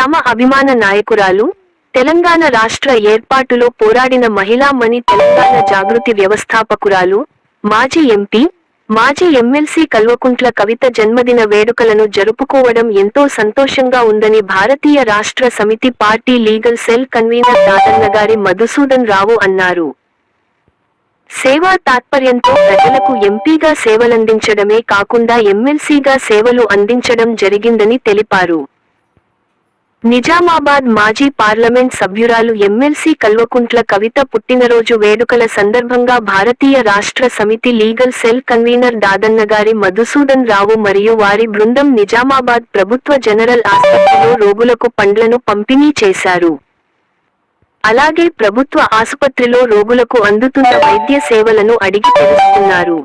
తమ అభిమాన నాయకురాలు తెలంగాణ రాష్ట్ర ఏర్పాటులో పోరాడిన మహిళామణి తెలంగాణ జాగృతి వ్యవస్థాపకురాలు మాజీ ఎంపీ మాజీ ఎమ్మెల్సీ కల్వకుంట్ల కవిత జన్మదిన వేడుకలను జరుపుకోవడం ఎంతో సంతోషంగా ఉందని Bharatiya Rashtra Samithi party legal cell convener Dadanna గారి మధుసూదన్ రావు అన్నారు. సేవా తాత్పర్యంతో ప్రజలకు ఎంపీగా సేవలందించడమే కాకుండా ఎమ్మెల్సీగా సేవలు అందించడం జరిగిందని తెలిపారు. నిజామాబాద్ మాజీ పార్లమెంట్ సభ్యురాలు ఎమ్మెల్సీ కల్వకుంట్ల కవిత పుట్టినరోజు వేడుకల సందర్భంగా భారతీయ రాష్ట్ర సమితి లీగల్ సెల్ కన్వీనర్ దాదన్న గారి మధుసూదన్ రావు మరియు వారి బృందం నిజామాబాద్ ప్రభుత్వ జనరల్ ఆసుపత్రిలో రోగులకు పండ్లను పంపిణీ చేశారు. అలాగే ప్రభుత్వ ఆసుపత్రిలో రోగులకు అందుతున్న వైద్య సేవలను అడిగి తెలుసుకున్నారు.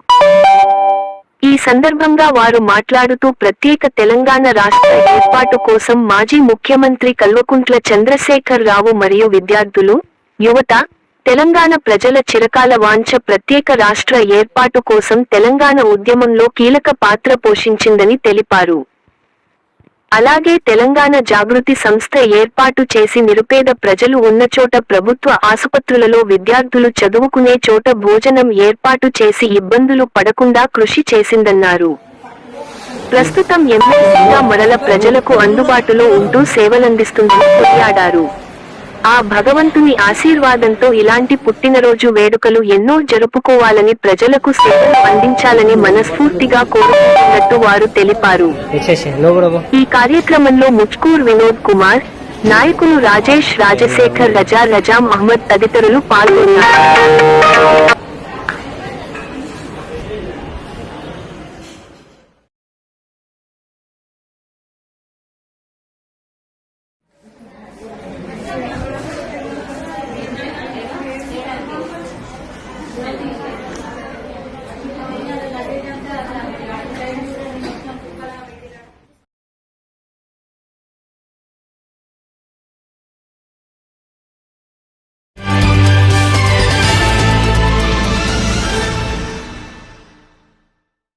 ఈ సందర్భంగా వారు మాట్లాడుతూ ప్రత్యేక తెలంగాణ రాష్ట్ర ఏర్పాటు కోసం మాజీ ముఖ్యమంత్రి కల్వకుంట్ల చంద్రశేఖర్ రావు మరియు విద్యార్థులు యువత తెలంగాణ ప్రజల చిరకాల వాంఛ ప్రత్యేక రాష్ట్ర ఏర్పాటు కోసం తెలంగాణ ఉద్యమంలో కీలక పాత్ర పోషించిందని తెలిపారు. అలాగే తెలంగాణ జాగృతి సంస్థ ఏర్పాటు చేసి నిరుపేద ప్రజలు ఉన్న చోట ప్రభుత్వ ఆసుపత్రులలో విద్యార్థులు చదువుకునే చోట భోజనం ఏర్పాటు చేసి ఇబ్బందులు పడకుండా కృషి చేసిందన్నారు. ప్రస్తుతం ఎమ్మెల్సీగా మరల ప్రజలకు అందుబాటులో ఉంటూ సేవలందిస్తుందని కొనియాడారు. ఆ భగవంతుని ఆశీర్వాదంతో ఇలాంటి పుట్టినరోజు వేడుకలు ఎన్నో జరుపుకోవాలని ప్రజలకు సేవలు అందించాలని మనస్ఫూర్తిగా కోరుకుంటున్నట్టు వారు తెలిపారు. ఈ కార్యక్రమంలో ముచ్కూర్ వినోద్ కుమార్ నాయకులు రాజేష్ రాజశేఖర్ రజా రజాం అహ్మద్ తదితరులు పాల్గొన్నారు.